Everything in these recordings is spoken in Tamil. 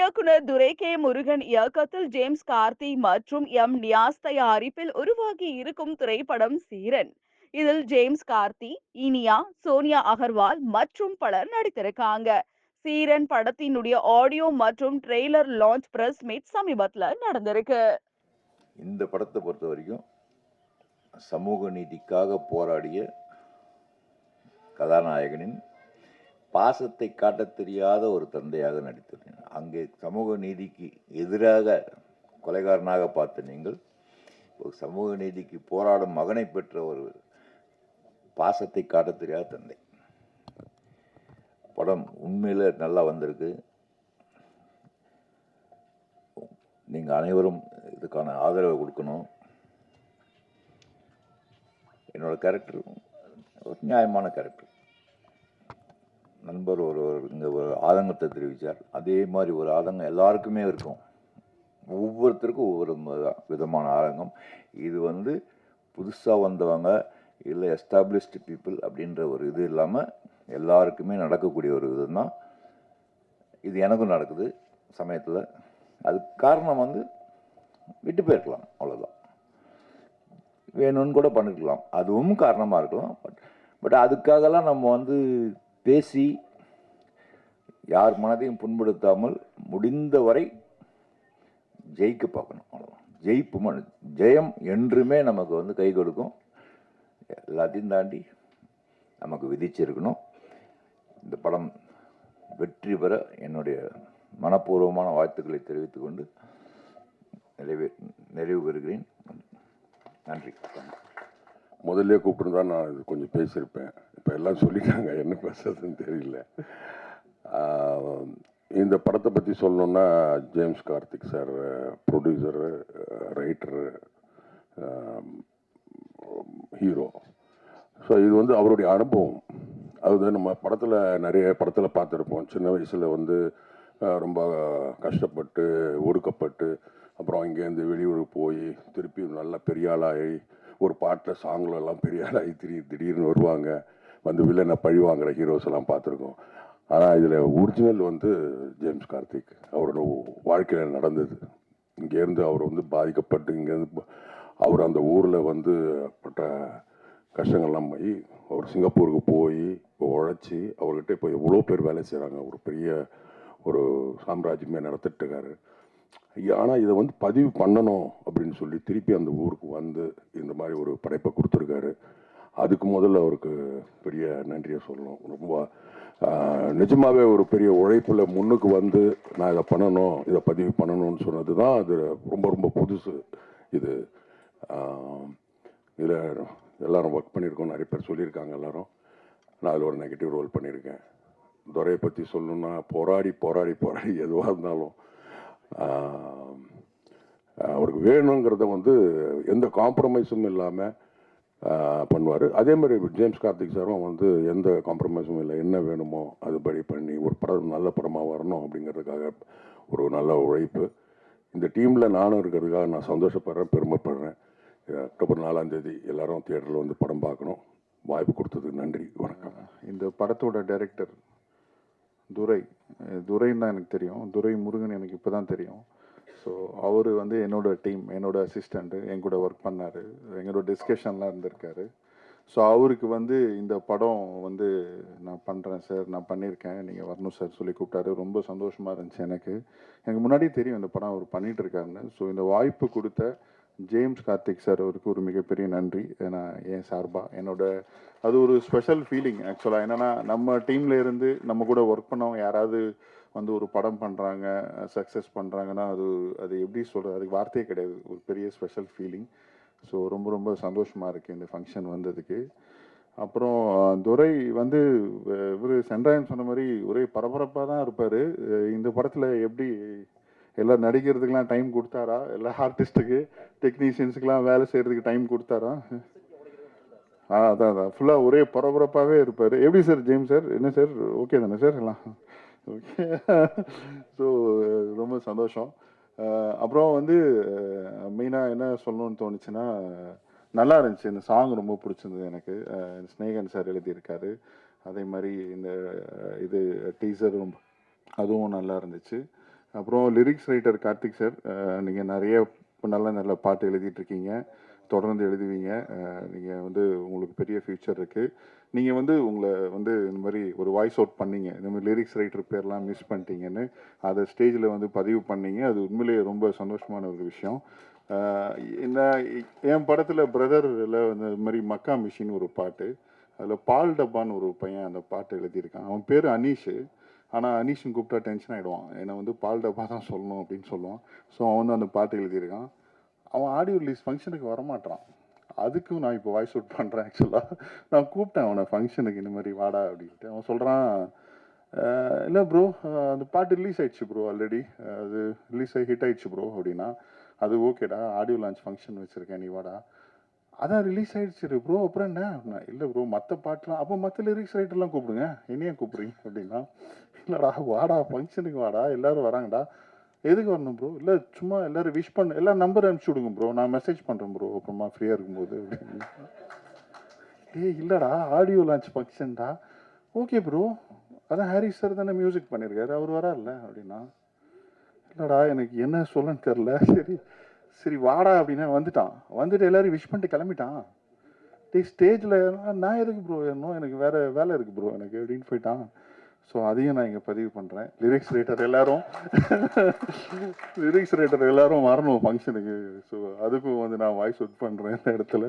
இயக்குனர் துரை கே முருகன் இயக்கத்தில் ஜேம்ஸ் கார்த்தி மற்றும் எம் நியாஸ் தயாரிப்பில் உருவாகி இருக்கும் திரைப்படம் சீரன். இதில் ஜேம்ஸ் கார்த்தி இனியா சோனியா அகர்வால் மற்றும் பலர் நடித்திருக்காங்க. சீரன் படத்தினுடைய ஆடியோ மற்றும் ட்ரெய்லர் லான்ச் பிரஸ் மீட் சமீபத்தில் நடந்திருக்கு. இந்த படத்தை பொறுத்த வரைக்கும் சமூக நீதிக்காக போராடிய கதாநாயகனின் பாசத்தை காட்டத் தெரியாத ஒரு தந்தையாக நடித்துள்ளேன். அங்கே சமூக நீதிக்கு எதிராக கொலைகாரனாக பார்த்த நீங்கள் ஒரு சமூக நீதிக்கு போராடும் மகனை பெற்ற ஒரு பாசத்தை காட்டத் தெரியாத தந்தை. படம் உண்மையில் நல்லா வந்திருக்கு. நீங்கள் அனைவரும் இதுக்கான ஆதரவை கொடுக்கணும். என்னோடய கேரக்டர் ஒரு நியாயமான கேரக்டர் நண்பர் ஒருவர் இங்கே ஒரு ஆதங்கத்தை தெரிவித்தார் அதே மாதிரி ஒரு ஆதங்கம் எல்லாருக்குமே இருக்கும். ஒவ்வொருத்தருக்கும் ஒவ்வொரு விதமான ஆதங்கம். இது வந்து புதுசாக வந்தவங்க இல்லை எஸ்டாப்ளிஷ்டு பீப்புள் அப்படின்ற ஒரு இது இல்லாமல் எல்லாருக்குமே நடக்கக்கூடிய ஒரு இதுதான். இது எனக்கும் நடக்குது சமயத்தில். அதுக்கு காரணம் வந்து விட்டு போயிருக்கலாம் அவ்வளோதான் வேணும்னு கூட பண்ணிருக்கலாம். அதுவும் காரணமாக இருக்கலாம். பட் பட் அதுக்காகலாம் நம்ம வந்து பேசி யார் மனதையும் புண்படுத்தாமல் முடிந்த வரை ஜெயிக்க பார்க்கணும். அவ்வளோதான் ஜெயிப்பு மனு ஜெயம் என்றுமே நமக்கு வந்து கை கொடுக்கும். எல்லாத்தையும் தாண்டி நமக்கு விதிச்சிருக்கணும் இந்த படம் வெற்றி பெற என்னுடைய மனப்பூர்வமான வாழ்த்துக்களை தெரிவித்துக்கொண்டு நிறைவே நிறைவு பெறுகிறேன். நன்றி. முதல்ல கூப்பிட்டுருந்தா நான் இது கொஞ்சம் பேசியிருப்பேன். இப்போ எல்லாம் சொல்லிட்டாங்க. என்ன பேசுறதுன்னு தெரியல. இந்த படத்தை பற்றி சொல்லணுன்னா James Karthik sir producer writer hero so இது வந்து அவருடைய அனுபவம். அது நம்ம படத்தில் நிறைய படத்தில் பார்த்துருப்போம். சின்ன வயசில் வந்து ரொம்ப கஷ்டப்பட்டு ஒடுக்கப்பட்டு அப்புறம் இங்கேருந்து வெளியூர் போய் திருப்பி நல்ல பெரிய ஆளாகி ஒரு பாட்டில் சாங்கில் எல்லாம் பெரிய ஆளாகி திடீர் திடீர்னு வருவாங்க. வந்து வில்லனை பழி வாங்குற ஹீரோஸ் எல்லாம் பார்த்துருக்கோம். ஆனால் இதில் ஒரிஜினல் வந்து ஜேம்ஸ் கார்த்திக் அவரோட வாழ்க்கையில் நடந்தது. இங்கேருந்து அவர் வந்து பாதிக்கப்பட்டு இங்கேருந்து அவர் அந்த ஊரில் வந்து பட்ட கஷ்டங்கள்லாம் போய் அவர் சிங்கப்பூருக்கு போய் உழைச்சி அவர்கிட்ட இப்போ எவ்வளோ பேர் வேலை செய்கிறாங்க ஒரு பெரிய ஒரு சாம்ராஜ்யமே நடத்திட்டு ஆனால் இதை வந்து பதிவு பண்ணணும் அப்படின்னு சொல்லி திருப்பி அந்த ஊருக்கு வந்து இந்த மாதிரி ஒரு படைப்பை கொடுத்துருக்காரு. அதுக்கு முதல்ல அவருக்கு பெரிய நன்றியை சொல்லணும். ரொம்ப நிஜமாகவே ஒரு பெரிய உழைப்பில் முன்னுக்கு வந்து நான் இதை பண்ணணும் இதை பதிவு பண்ணணும்னு சொன்னது தான் அது ரொம்ப ரொம்ப புதுசு இது. இதில் எல்லாரும் ஒர்க் பண்ணியிருக்கோம் நிறைய பேர் சொல்லியிருக்காங்க எல்லாரும். நான் அதில் ஒரு நெகட்டிவ் ரோல் பண்ணியிருக்கேன். துறையை பற்றி சொல்லணும்னா போராடி போராடி போராடி எதுவாக இருந்தாலும் அவருக்கு வேணுங்கிறத வந்து எந்த காம்ப்ரமைஸும் இல்லாமல் பண்ணுவார். அதே மாதிரி ஜேம்ஸ் கார்த்திக் சாரும் வந்து எந்த காம்ப்ரமைஸும் இல்லை என்ன வேணுமோ அதுபடி பண்ணி ஒரு படம் நல்ல படமாக வரணும் அப்படிங்கிறதுக்காக ஒரு நல்ல உழைப்பு. இந்த டீமில் நானும் இருக்கிறதுக்காக நான் சந்தோஷப்படுறேன் பெருமைப்படுறேன். அக்டோபர் நாலாந்தேதி எல்லாரும் தியேட்டரில் வந்து படம் பார்க்கணும். வாய்ப்பு கொடுத்ததுக்கு நன்றி வணக்கம். இந்த படத்தோட டைரக்டர் துரை. துரைன்னு தான் எனக்கு தெரியும். துரை முருகன் எனக்கு இப்போ தான் தெரியும். ஸோ அவர் வந்து என்னோடய டீம் என்னோடய அசிஸ்டண்ட்டு என் கூட ஒர்க் பண்ணார். எங்களோட டிஸ்கஷன்லாம் இருந்திருக்காரு. ஸோ அவருக்கு வந்து இந்த படம் வந்து நான் பண்ணுறேன் சார் நான் பண்ணியிருக்கேன். நீங்கள் வரணும் சார் சொல்லி கூப்பிட்டாரு. ரொம்ப சந்தோஷமாக இருந்துச்சு எனக்கு. எனக்கு முன்னாடியே தெரியும் இந்த படம் அவர் பண்ணிகிட்டு இருக்காருன்னு. ஸோ இந்த வாய்ப்பு கொடுத்த ஜேம்ஸ் கார்த்திக் சார் அவருக்கு ஒரு மிகப்பெரிய நன்றி. ஏன்னா என் சார்பாக என்னோட அது ஒரு ஸ்பெஷல் ஃபீலிங் ஆக்சுவலாக என்னன்னா நம்ம டீம்ல இருந்து நம்ம கூட ஒர்க் பண்ணவங்க யாராவது வந்து ஒரு படம் பண்ணுறாங்க சக்ஸஸ் பண்ணுறாங்கன்னா அது அது எப்படி சொல்கிறது அதுக்கு வார்த்தையே கிடையாது. ஒரு பெரிய ஸ்பெஷல் ஃபீலிங் ஸோ ரொம்ப ரொம்ப சந்தோஷமாக இருக்குது இந்த ஃபங்க்ஷன் வந்ததுக்கு. அப்புறம் துரை வந்து இவர் சென்றாயன் சொன்ன மாதிரி ஒரே பரபரப்பாக தான் இருப்பார். இந்த படத்தில் எப்படி எல்லாம் நடிக்கிறதுக்கெலாம் டைம் கொடுத்தாரா? எல்லா ஆர்டிஸ்ட்டுக்கு டெக்னீஷியன்ஸுக்கெலாம் வேலை செய்கிறதுக்கு டைம் கொடுத்தாரா? ஆ அதான் அதான். ஃபுல்லாக ஒரே பரபரப்பாகவே இருப்பார். எப்படி சார் ஜேம்ஸ் சார் என்ன சார் ஓகே தானே சார் எல்லாம். ஓகே ஸோ ரொம்ப சந்தோஷம். அப்புறம் வந்து மெயினாக என்ன சொல்லணும்னு தோணுச்சுன்னா நல்லா இருந்துச்சு. இந்த சாங் ரொம்ப பிடிச்சிருந்தது எனக்கு. ஸ்னேகன் சார் எழுதியிருக்காரு. அதே மாதிரி இந்த இது டீசரும் அதுவும் நல்லா இருந்துச்சு. அப்புறம் லிரிக்ஸ் ரைட்டர் கார்த்திக் சார் நீங்கள் நிறைய நல்ல நல்ல பாட்டு எழுதிட்டு இருக்கீங்க தொடர்ந்து எழுதுவீங்க. நீங்கள் வந்து உங்களுக்கு பெரிய ஃபியூச்சர் இருக்குது நீங்கள் வந்து உங்களை வந்து இந்த மாதிரி ஒரு வாய்ஸ் அவுட் பண்ணீங்க. இந்த மாதிரி லிரிக்ஸ் ரைட்டர் பேர்லாம் மிஸ் பண்ணிட்டீங்கன்னு அதை ஸ்டேஜில் வந்து பதிவு பண்ணீங்க. அது உண்மையிலேயே ரொம்ப சந்தோஷமான ஒரு விஷயம். இந்த என் படத்தில் பிரதரில் வந்து இந்த மாதிரி மக்கா மிஷின் ஒரு பாட்டு. அதில் பால் டப்பான்னு ஒரு பையன் அந்த பாட்டு எழுதியிருக்கான். அவன் பேர் அனீஷு. ஆனால் அனீஷும் கூப்பிட்டா டென்ஷன் ஆகிடுவான் என்னை வந்து பால் டப்பா தான் சொல்லணும் அப்படின்னு சொல்லுவான். ஸோ அவன் வந்து அந்த பாட்டு எழுதியிருக்கான். அவன் ஆடியோ ரிலீஸ் ஃபங்க்ஷனுக்கு வரமாட்டான் அதுக்கும் நான் இப்போ வாய்ஸ் அவுட் பண்ணுறேன் ஆக்சுவலாக நான் கூப்பிட்டேன் அவனை ஃபங்க்ஷனுக்கு இந்த மாதிரி வாடா அப்படின்ட்டு. அவன் சொல்கிறான் இல்லை ப்ரோ அந்த பாட்டு ரிலீஸ் ஆயிடுச்சு ப்ரோ ஆல்ரெடி அது ரிலீஸ் ஆகி ஹிட் ஆயிடுச்சு ப்ரோ அப்படின்னா அது ஓகேடா ஆடியோ லான்ச் ஃபங்க்ஷன் வச்சுருக்கேன் நீ வாடா. அதான் ரிலீஸ் ஆயிடுச்சு ப்ரோ அப்புறம் என்ன? இல்லை ப்ரோ மற்ற பாட்டுலாம் அப்போ மற்ற லிரிக்ஸ் ரைட்டர்லாம் கூப்பிடுங்க. என்னையும் கூப்பிடுறீங்க? அப்படின்னா இல்லைடா வாடா ஃபங்க்ஷனுக்கு வாடா எல்லாரும் வராங்கடா. எதுக்கு வரணும் ப்ரோ இல்லை சும்மா எல்லாரும் விஷ் பண்ண எல்லாம் நம்பர் அனுப்பிச்சி விடுங்க ப்ரோ நான் மெசேஜ் பண்ணுறேன் ப்ரோ அப்புறமா ஃப்ரீயாக இருக்கும்போது. அப்படின்னு ஏய் இல்லைடா ஆடியோ லான்ச் ஃபங்க்ஷன்டா ஓகே ப்ரோ அதான் ஹாரிஸ் சார் தானே மியூசிக் பண்ணியிருக்காரு அவர் வரார்ல அப்படின்னா. இல்லைடா எனக்கு என்ன சொல்லன்னு தெரில சரி சரி வாடா அப்படின்னா வந்துட்டான். வந்துட்டு எல்லாரும் விஷ் பண்ணிட்டு கிளம்பிட்டான். டே ஸ்டேஜில் நான் எதுக்கு ப்ரோ ஏறணும் எனக்கு வேறு வேலை இருக்குது ப்ரோ எனக்கு அப்படின்னு போயிட்டான். ஸோ அதையும் நான் இங்கே பதிவு பண்ணுறேன் லிரிக்ஸ் ரைட்டர் எல்லாரும் லிரிக்ஸ் ரைட்டர் எல்லாரும் வரணும் ஃபங்க்ஷனுக்கு ஸோ அதுக்கும் வந்து நான் வாய்ஸ் அவுட் பண்ணுறேன் இந்த இடத்துல.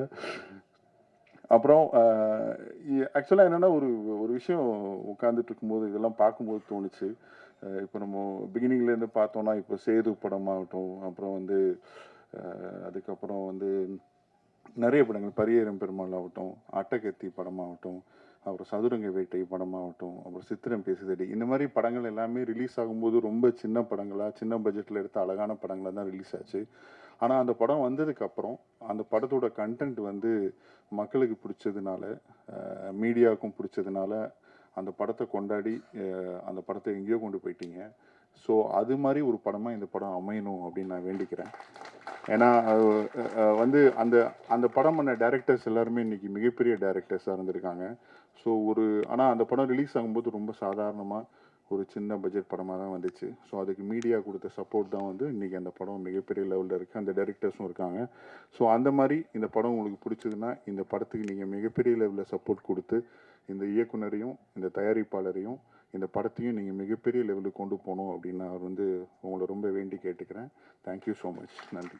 அப்புறம் ஆக்சுவலாக என்னென்னா ஒரு ஒரு விஷயம் உட்காந்துட்டு இருக்கும்போது இதெல்லாம் பார்க்கும்போது தோணுச்சு. இப்போ நம்ம பிகினிங்லேருந்து பார்த்தோன்னா இப்போ சேது படமாகட்டும் அப்புறம் வந்து அதுக்கப்புறம் வந்து நிறைய படங்கள். பரியேறும் பெருமாள் ஆகட்டும் அட்டகத்தி படமாகட்டும் அப்புறம் சதுரங்க வேட்டை படமாகட்டும் அப்புறம் சித்திரம் பேசுதடி இந்த மாதிரி படங்கள் எல்லாமே ரிலீஸ் ஆகும்போது ரொம்ப சின்ன படங்களாக சின்ன பட்ஜெட்டில் எடுத்த அழகான படங்களாக தான் ரிலீஸ் ஆச்சு. ஆனால் அந்த படம் வந்ததுக்கப்புறம் அந்த படத்தோட கண்டென்ட் வந்து மக்களுக்கு பிடிச்சதுனால மீடியாவுக்கும் பிடிச்சதுனால அந்த படத்தை கொண்டாடி அந்த படத்தை எங்கேயோ கொண்டு போயிட்டீங்க. ஸோ அது மாதிரி ஒரு படமாக இந்த படம் அமையணும் அப்படின்னு நான் வேண்டிக்கிறேன். ஏன்னா வந்து அந்த அந்த படம் பண்ண டேரக்டர்ஸ் எல்லாருமே இன்றைக்கி மிகப்பெரிய டேரக்டர்ஸாக இருந்திருக்காங்க. ஸோ ஒரு ஆனால் அந்த படம் ரிலீஸ் ஆகும்போது ரொம்ப சாதாரணமாக ஒரு சின்ன பட்ஜெட் படமாக தான் வந்துச்சு. ஸோ அதுக்கு மீடியா கொடுத்த சப்போர்ட் தான் வந்து இன்றைக்கி அந்த படம் மிகப்பெரிய லெவலில் இருக்குது அந்த டைரக்டர்ஸும் இருக்காங்க. ஸோ அந்த மாதிரி இந்த படம் உங்களுக்கு பிடிச்சதுன்னா இந்த படத்துக்கு நீங்கள் மிகப்பெரிய லெவலில் சப்போர்ட் கொடுத்து இந்த இயக்குனரையும் இந்த தயாரிப்பாளரையும் இந்த படத்தையும் நீங்கள் மிகப்பெரிய லெவலுக்கு கொண்டு போகணும் அப்படின்னு நான் வந்து உங்களை ரொம்ப வேண்டி கேட்டுக்கிறேன். தேங்க்யூ ஸோ மச் நன்றி.